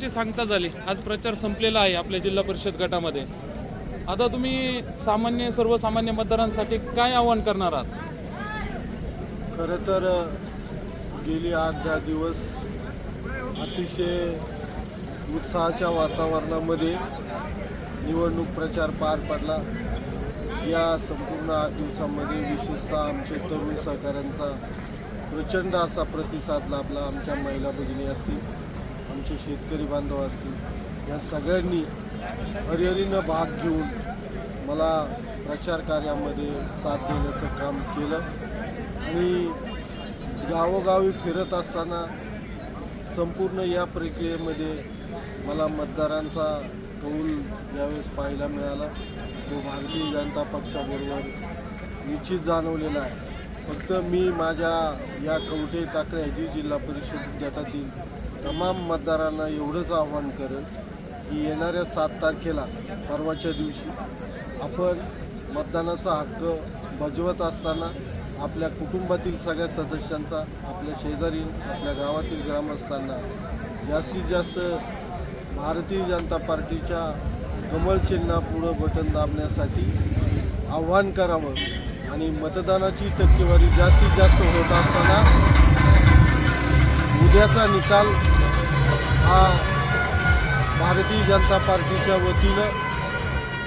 ची सांगता झाली आज प्रचार संपलेला आहे आपल्या जिल्हा परिषद गटामध्ये. आता तुम्ही सामान्य सर्वसामान्य मतदारांसाठी काय आवाहन करणार आहात? खरं तर गेली आठ दहा दिवस अतिशय उत्साहाच्या वातावरणामध्ये निवडणूक प्रचार पार पडला. या संपूर्ण आठ दिवसामध्ये विशेषतः आमचे तरुण सहकाऱ्यांचा प्रचंड असा प्रतिसाद लाभला आमच्या महिला भगिनी असतील. आमचे शेतकरी बांधव असतील या सगळ्यांनी हरिहरीनं भाग घेऊन मला प्रचार कार्यामध्ये साथ देण्याचं काम केलं. आणि गावोगावी फिरत असताना संपूर्ण या प्रक्रियेमध्ये मला मतदारांचा कौल यावेळेस पाहायला मिळाला. तो भारतीय जनता पक्षाबरोबर निश्चित जाणवलेला आहे. फक्त मी माझ्या या कवठे टाकळ्या जी जिल्हा परिषद गटातील तमाम मतदारांना एवढंच आव्हान करेन की येणाऱ्या सात तारखेला परवाच्या दिवशी आपण मतदानाचा हक्क बजवत असताना आपल्या कुटुंबातील सगळ्या सदस्यांचा आपल्या शेजारी आपल्या गावातील ग्रामस्थांना जास्तीत जास्त भारतीय जनता पार्टीच्या कमळ चिन्हापुढं बटन दाबण्यासाठी आव्हान करावं आणि मतदानाची टक्केवारी जास्तीत जास्त होत असताना उद्याचा निकाल हा भारतीय जनता पार्टीच्या वतीनं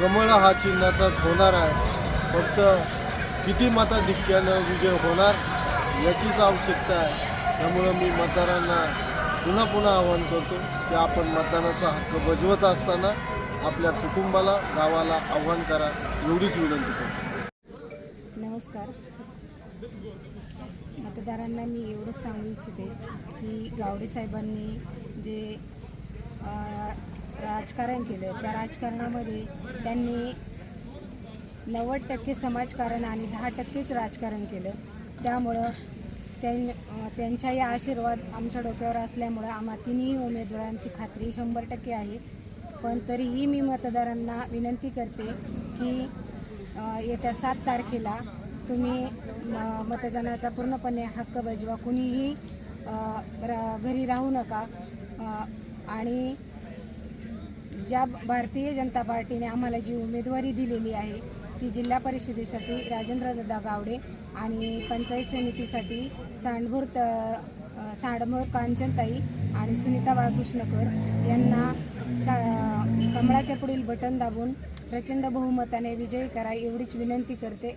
कमळ हा चिन्हाचाच होणार आहे. फक्त किती मताधिक्यानं विजय होणार याचीच आवश्यकता आहे. त्यामुळं मी मतदारांना पुन्हा पुन्हा आवाहन करतो की आपण मतदानाचा हक्क बजवत असताना आपल्या कुटुंबाला गावाला आव्हान करा. एवढीच विनंती करतो. नमस्कार. मतदारांना मी एवढंच सांगू इच्छिते की गावडे साहेबांनी जे राजकारण केलं त्या राजकारणामध्ये त्यांनी नव्वद टक्के समाजकारण आणि दहा टक्केच राजकारण केलं. त्यामुळं त्यां त्यांच्याही आशीर्वाद आमच्या डोक्यावर असल्यामुळं आम्हा तिन्ही उमेदवारांची खात्री शंभर टक्के आहे. पण तरीही मी मतदारांना विनंती करते की येत्या सात तारखेला तुम्ही म- मतदानाचा पूर्णपणे हक्क बजवा. कुणीही घरी राहू नका. आणि ज्या भारतीय जनता पार्टीने आम्हाला जी उमेदवारी दिलेली आहे ती जिल्हा परिषदेसाठी राजेंद्र दत्ता गावडे आणि पंचायत समितीसाठी सांडभोर त सांडभोर कांचनताई आणि सुनीता बाळकृष्णकर यांना सा कमळाच्या पुढील बटन दाबून प्रचंड बहुमताने विजयी करा एवढीच विनंती करते.